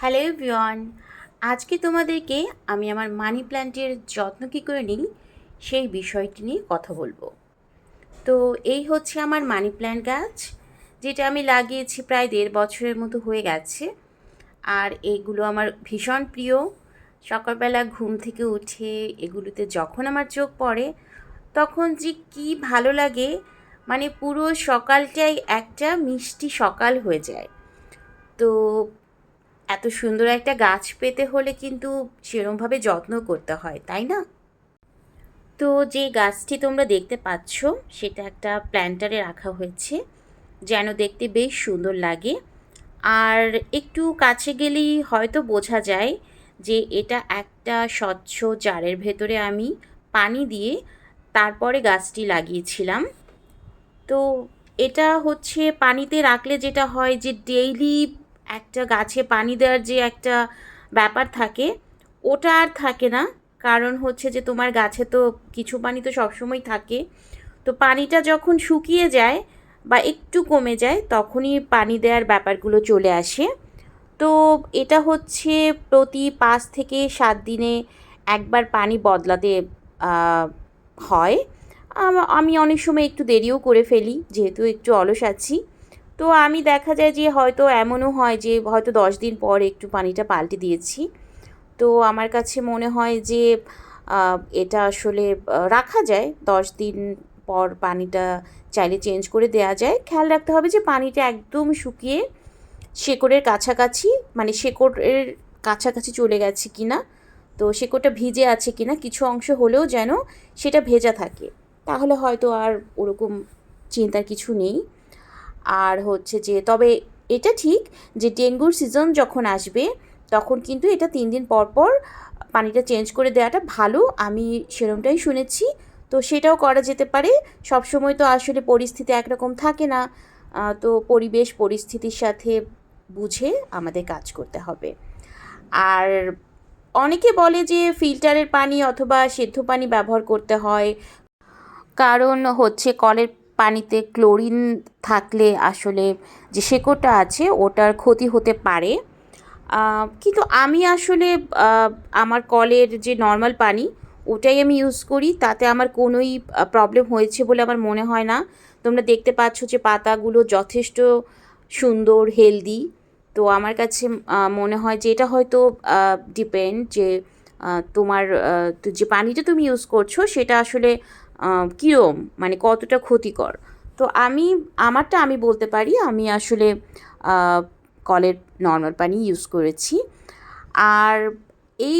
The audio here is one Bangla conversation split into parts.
হ্যালো এভরিওয়ান, আজকে তোমাদেরকে আমি আমার মানি প্ল্যান্টের যত্ন কী করে নিই সেই বিষয়টি নিয়ে কথা বলব। তো এই হচ্ছে আমার মানি প্ল্যান্ট গাছ, যেটা আমি লাগিয়েছি প্রায় দেড় বছরের মতো হয়ে গেছে। আর এগুলো আমার ভীষণ প্রিয়। সকালবেলা ঘুম থেকে উঠে এগুলোতে যখন আমার চোখ পড়ে, তখন যে কি ভালো লাগে মানে পুরো সকালটাই একটা মিষ্টি সকাল হয়ে যায়। তো এত সুন্দর একটা গাছ পেতে হলে কিন্তু সেরমভাবে যত্ন করতে হয়, তাই না? তো যে গাছটি তোমরা দেখতে পাচ্ছ, সেটা একটা প্ল্যান্টারে রাখা হয়েছে, যেন দেখতে বেশ সুন্দর লাগে। আর একটু কাছে গেলেই হয়তো বোঝা যায় যে এটা একটা স্বচ্ছ জারের ভেতরে আমি পানি দিয়ে তারপরে গাছটি লাগিয়েছিলাম। তো এটা হচ্ছে পানিতে রাখলে যেটা হয় যে ডেইলি একটা গাছে পানি দেওয়ার যে একটা ব্যাপার থাকে, ওটা আর থাকে না। কারণ হচ্ছে যে তোমার গাছে তো কিছু পানি তো সবসময় থাকে। তো পানিটা যখন শুকিয়ে যায় বা একটু কমে যায়, তখনই পানি দেওয়ার ব্যাপারগুলো চলে আসে। তো এটা হচ্ছে প্রতি পাঁচ থেকে সাত দিনে একবার পানি বদলাতে হয়। আমি অনেক সময় একটু দেরিও করে ফেলি, যেহেতু একটু অলস আছি। তো আমি দেখা যায় যে হয়তো এমনও হয় যে হয়তো দশ দিন পর একটু পানিটা পাল্টে দিয়েছি। তো আমার কাছে মনে হয় যে এটা আসলে রাখা যায়। দশ দিন পর পানিটা চাইলে চেঞ্জ করে দেওয়া যায়। খেয়াল রাখতে হবে যে পানিটা একদম শুকিয়ে শেকড়ের কাছাকাছি মানে শেকড়ের কাছাকাছি চলে গেছে কি না তো শেকড়টা ভিজে আছে কি না কিছু অংশ হলেও যেন সেটা ভেজা থাকে। তাহলে হয়তো আর ওরকম চিন্তার কিছু নেই। আর হচ্ছে যে, তবে এটা ঠিক যে ডেঙ্গুর সিজন যখন আসবে, তখন কিন্তু এটা তিন দিন পর পর পানিটা চেঞ্জ করে দেওয়াটা ভালো। আমি সেরমটাই শুনেছি। তো সেটাও করা যেতে পারে। সবসময় তো আসলে পরিস্থিতি একরকম থাকে না। তো পরিবেশ, পরিস্থিতির সাথে বুঝে আমাদের কাজ করতে হবে। আর অনেকে বলে যে ফিল্টারের পানি অথবা সেদ্ধ পানি ব্যবহার করতে হয়। কারণ হচ্ছে কলের পানিতে ক্লোরিন থাকলে আসলে যে শেকড়টা আছে ওটার ক্ষতি হতে পারে। কিন্তু আমি আসলে আমার কলের যে নর্মাল পানি, ওটাই আমি ইউজ করি। তাতে আমার কোনোই প্রবলেম হয়েছে বলে আমার মনে হয় না। তোমরা দেখতে পাচ্ছ যে পাতাগুলো যথেষ্ট সুন্দর হেলদি তো আমার কাছে মনে হয় যে এটা হয়তো ডিপেন্ড যে তোমার যে পানিটা তুমি ইউজ করছ, সেটা আসলে কীরম? মানে কতটা ক্ষতিকর? তো আমি, আমারটা আমি বলতে পারি, আমি আসলে কলের নর্মাল পানি ইউজ করেছি। আর এই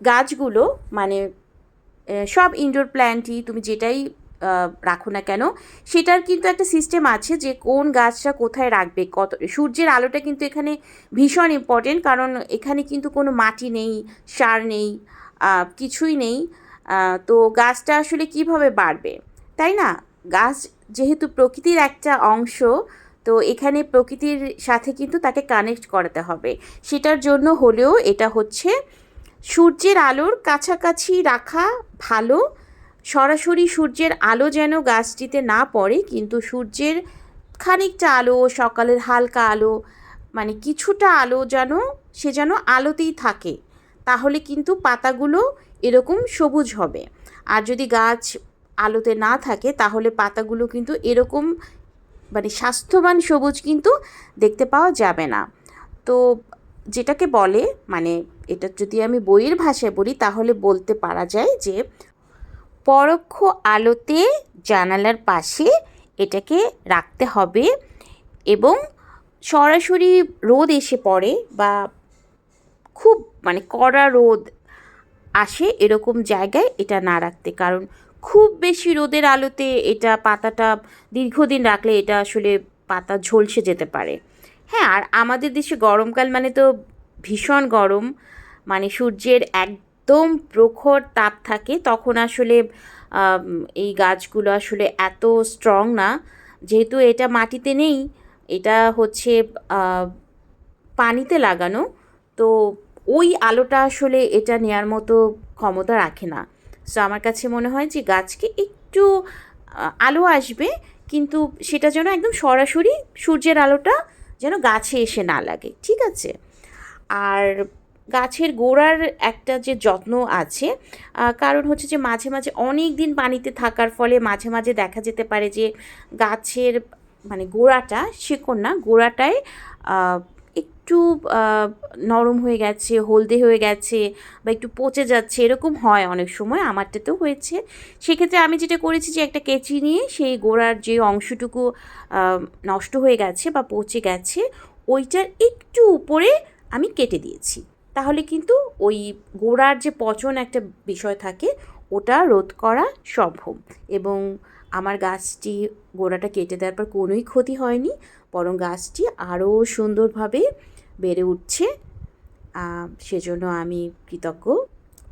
গাছগুলো মানে সব ইনডোর প্ল্যান্টই তুমি যেটাই রাখো না কেন, সেটার কিন্তু একটা সিস্টেম আছে যে কোন গাছটা কোথায় রাখবে, কত, সূর্যের আলোটা কিন্তু এখানে ভীষণ ইম্পর্টেন্ট কারণ এখানে কিন্তু কোনো মাটি নেই, সার নেই কিছুই নেই। তো গাছটা আসলে কীভাবে বাড়বে? তাই না? গাছ যেহেতু প্রকৃতির একটা অংশ, তো এখানে প্রকৃতির সাথে কিন্তু তাকে কানেক্ট করাতে হবে। সেটার জন্য হলেও এটা হচ্ছে সূর্যের আলোর কাছাকাছি রাখা ভালো। সরাসরি সূর্যের আলো যেন গাছটিতে না পড়ে, কিন্তু সূর্যের খানিকটা আলো, সকালের হালকা আলো মানে কিছুটা আলো যেন, সে যেন আলোতেই থাকে। তাহলে কিন্তু পাতাগুলো এরকম সবুজ হবে। আর যদি গাছ আলোতে না থাকে, তাহলে পাতাগুলো কিন্তু এরকম মানে স্বাস্থ্যবান সবুজ কিন্তু দেখতে পাওয়া যাবে না। তো যেটাকে বলে মানে এটা যদি আমি বইয়ের ভাষায় বলি, তাহলে বলতে পারা যায় যে পরোক্ষ আলোতে জানালার পাশে এটাকে রাখতে হবে এবং সরাসরি রোদ এসে পড়ে বা খুব মানে কড়া রোদ আসে এরকম জায়গায় এটা না রাখতে। কারণ খুব বেশি রোদের আলোতে এটা পাতাটা দীর্ঘদিন রাখলে এটা আসলে পাতা ঝলসে যেতে পারে। হ্যাঁ আর আমাদের দেশে গরমকাল মানে তো ভীষণ গরম। মানে সূর্যের একদম প্রখর তাপ থাকে, তখন আসলে এই গাছগুলো আসলে এত স্ট্রং না। যেহেতু এটা মাটিতে নেই, এটা হচ্ছে পানিতে লাগানো। তো ওই আলোটা আসলে এটা নেয়ার মতো ক্ষমতা রাখে না। সো আমার কাছে মনে হয় যে গাছকে একটু আলো আসবে, কিন্তু সেটা যেন একদম সরাসরি সূর্যের আলোটা যেন গাছে এসে না লাগে, ঠিক আছে? আর গাছের গোড়ার একটা যে যত্ন আছে কারণ হচ্ছে যে মাঝে মাঝে অনেক দিন পানিতে থাকার ফলে মাঝে মাঝে দেখা যেতে পারে যে গাছের মানে গোড়াটা শিকড় না, গোড়াটায় একটু নরম হয়ে গেছে, হলদে হয়ে গেছে বা একটু পচে যাচ্ছে, এরকম হয় অনেক সময় আমারটাতেও হয়েছে। সেক্ষেত্রে আমি যেটা করেছি যে একটা কেচি নিয়ে সেই গোড়ার যে অংশটুকু নষ্ট হয়ে গেছে বা পচে গেছে, ওইটার একটু উপরে আমি কেটে দিয়েছি। তাহলে কিন্তু ওই গোড়ার যে পচন একটা বিষয় থাকে, ওটা রোধ করা সম্ভব। এবং আমার গাছটি গোড়াটা কেটে দেওয়ার পর কোনোই ক্ষতি হয়নি, বরং গাছটি আরও সুন্দরভাবে বেড়ে উঠছে। সেজন্য আমি কৃতজ্ঞ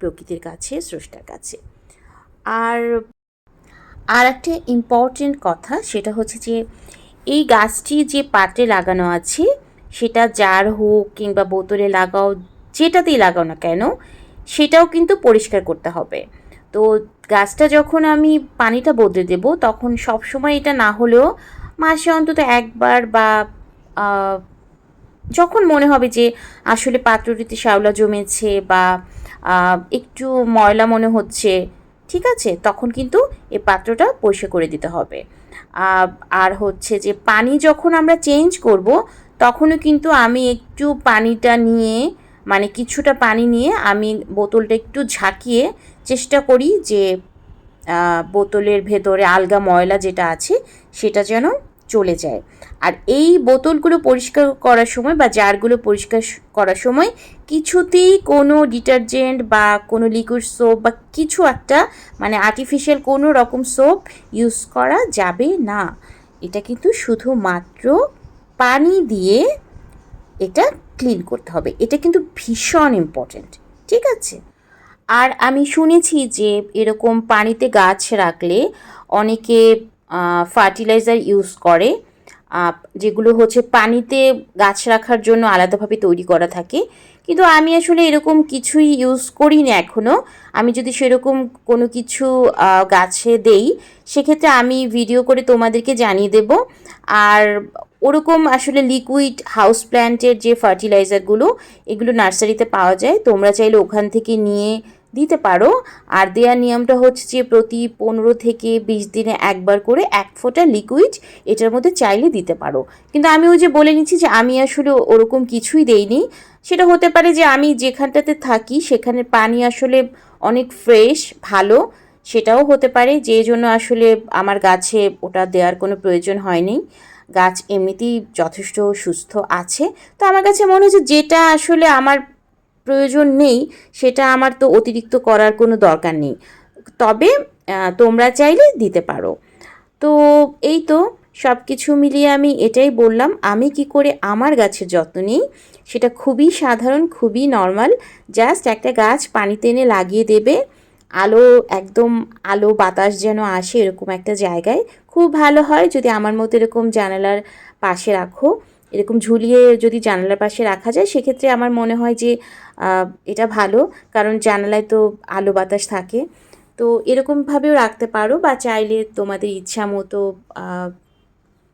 প্রকৃতির কাছে, স্রষ্টার কাছে। আর আর একটা ইম্পর্টেন্ট কথা সেটা হচ্ছে যে, এই গাছটি যে পাত্রে লাগানো আছে, সেটা জার হোক কিংবা বোতলে লাগাও, যেটাতেই লাগাও না কেন, সেটাও কিন্তু পরিষ্কার করতে হবে। তো গাছটা যখন আমি পানিটা বদলে দেব, তখন সব সময় এটা না হলেও মাসে অন্তত একবার বা যখন মনে হবে যে আসলে পাত্রটিতে শ্যাওলা জমেছে বা একটু ময়লা মনে হচ্ছে, ঠিক আছে? তখন কিন্তু এই পাত্রটা পরিষ্কার করে দিতে হবে। আর হচ্ছে যে পানি যখন আমরা চেঞ্জ করব, তখনও কিন্তু আমি একটু পানিটা নিয়ে মানে কিছুটা পানি নিয়ে আমি বোতলটা একটু ঝাঁকিয়ে চেষ্টা করি যে বোতলের ভেতরে আলগা ময়লা যেটা আছে, সেটা যেন চলে যায়। আর এই বোতলগুলো পরিষ্কার করার সময় বা জারগুলো পরিষ্কার করার সময় কিছুতেই কোনো ডিটারজেন্ট বা কোনো লিকুইড সোপ বা কিছু একটা মানে আর্টিফিশিয়াল কোনো রকম সোপ ইউজ করা যাবে না। এটা কিন্তু শুধুমাত্র পানি দিয়ে এটা ক্লিন করতে হবে। এটা কিন্তু ভীষণ ইম্পর্ট্যান্ট ঠিক আছে? আর আমি শুনেছি যে এরকম পানিতে গাছ রাখলে অনেকে ফার্টিলাইজার ইউজ করে। যেগুলো হচ্ছে পানিতে গাছ রাখার জন্য আলাদাভাবে তৈরি করা থাকে। কিন্তু আমি আসলে এরকম কিছুই ইউজ করি না এখনও আমি যদি সেরকম কোনো কিছু গাছে দেই, সেক্ষেত্রে আমি ভিডিও করে তোমাদেরকে জানিয়ে দেব। আর ওরকম আসলে লিকুইড হাউস প্ল্যান্টের যে ফার্টিলাইজারগুলো, এগুলো নার্সারিতে পাওয়া যায়। তোমরা চাইলে ওখান থেকে নিয়ে দিতে পারো। আর দেওয়ার নিয়মটা হচ্ছে যে প্রতি পনেরো থেকে বিশ দিনে একবার করে এক ফোঁটা লিকুইড এটার মধ্যে চাইলে দিতে পারো। কিন্তু আমি ওই যে বলে নিচ্ছি যে আমি আসলে ওরকম কিছুই দেইনি। সেটা হতে পারে যে আমি যেখানটাতে থাকি সেখানের পানি আসলে অনেক ফ্রেশ ভালো। সেটাও হতে পারে যে জন্য আসলে আমার গাছে ওটা দেওয়ার কোনো প্রয়োজন হয়নি। গাছ এমনিতেই যথেষ্ট সুস্থ আছে। তো আমার কাছে মনে হচ্ছে যেটা আসলে আমার প্রয়োজন নেই, সেটা আমার তো অতিরিক্ত করার কোনো দরকার নেই। তবে তোমরা চাইলে দিতে পারো। তো, এই তো সব কিছু মিলিয়ে আমি এটাই বললাম, আমি কি করে আমার গাছের যত্ন নিই? সেটা খুবই সাধারণ, খুবই নর্মাল, জাস্ট একটা গাছ পানিতে এনে লাগিয়ে দেবে, আলো, একদম আলো বাতাস যেন আসে এরকম একটা জায়গায়। খুব ভালো হয় যদি আমার মতো এরকম জানালার পাশে রাখো। এরকম ঝুলিয়ে যদি জানালার পাশে রাখা যায়, সেক্ষেত্রে আমার মনে হয় যে এটা ভালো। কারণ জানালায় তো আলো বাতাস থাকে। তো এরকমভাবেও রাখতে পারো বা চাইলে তোমাদের ইচ্ছা মতো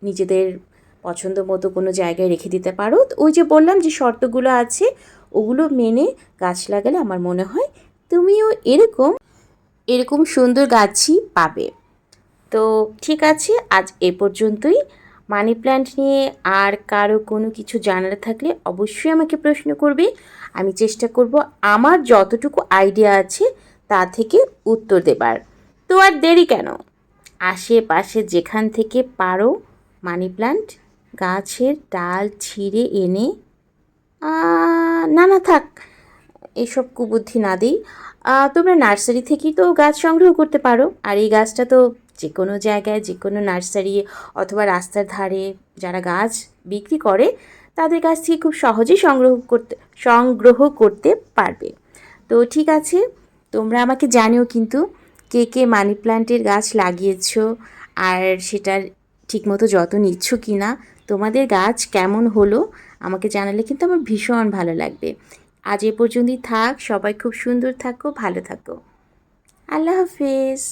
নিজেদের পছন্দ মতো কোনো জায়গায় রেখে দিতে পারো। ওই যে বললাম যে শর্তগুলো আছে, ওগুলো মেনে গাছ লাগালে আমার মনে হয় তুমিও এরকম এরকম সুন্দর গাছই পাবে। তো ঠিক আছে, আজ এ পর্যন্তই। মানি প্ল্যান্ট নিয়ে আর কারও কোনো কিছু জানার থাকলে অবশ্যই আমাকে প্রশ্ন করবে। আমি চেষ্টা করব আমার যতটুকু আইডিয়া আছে তা থেকে উত্তর দেবার। তো আর দেরি কেন? আশেপাশে যেখান থেকে পারো মানি প্ল্যান্ট গাছের ডাল ছিঁড়ে এনে না না, থাক, এসব কুবুদ্ধি না দিই। তোমরা নার্সারি থেকেই তো গাছ সংগ্রহ করতে পারো, আর এই গাছটা তো যে কোনো জায়গায় যে কোনো নার্সারি অথবা রাস্তার ধারে যারা গাছ বিক্রি করে, তাদের কাছ থেকে খুব সহজেই সংগ্রহ করতে সংগ্রহ করতে পারবে। তো ঠিক আছে, তোমরা আমাকে জানিও কিন্তু কে কে মানি প্ল্যান্টের গাছ লাগিয়েছো আর সেটার ঠিকমতো যত্ন নিচ্ছ কি না তোমাদের গাছ কেমন হলো, আমাকে জানালে কিন্তু আমার ভীষণ ভালো লাগবে। আজ এ পর্যন্তই থাক, সবাই খুব সুন্দর থাকো, ভালো থাকো। আল্লাহ হাফেজ।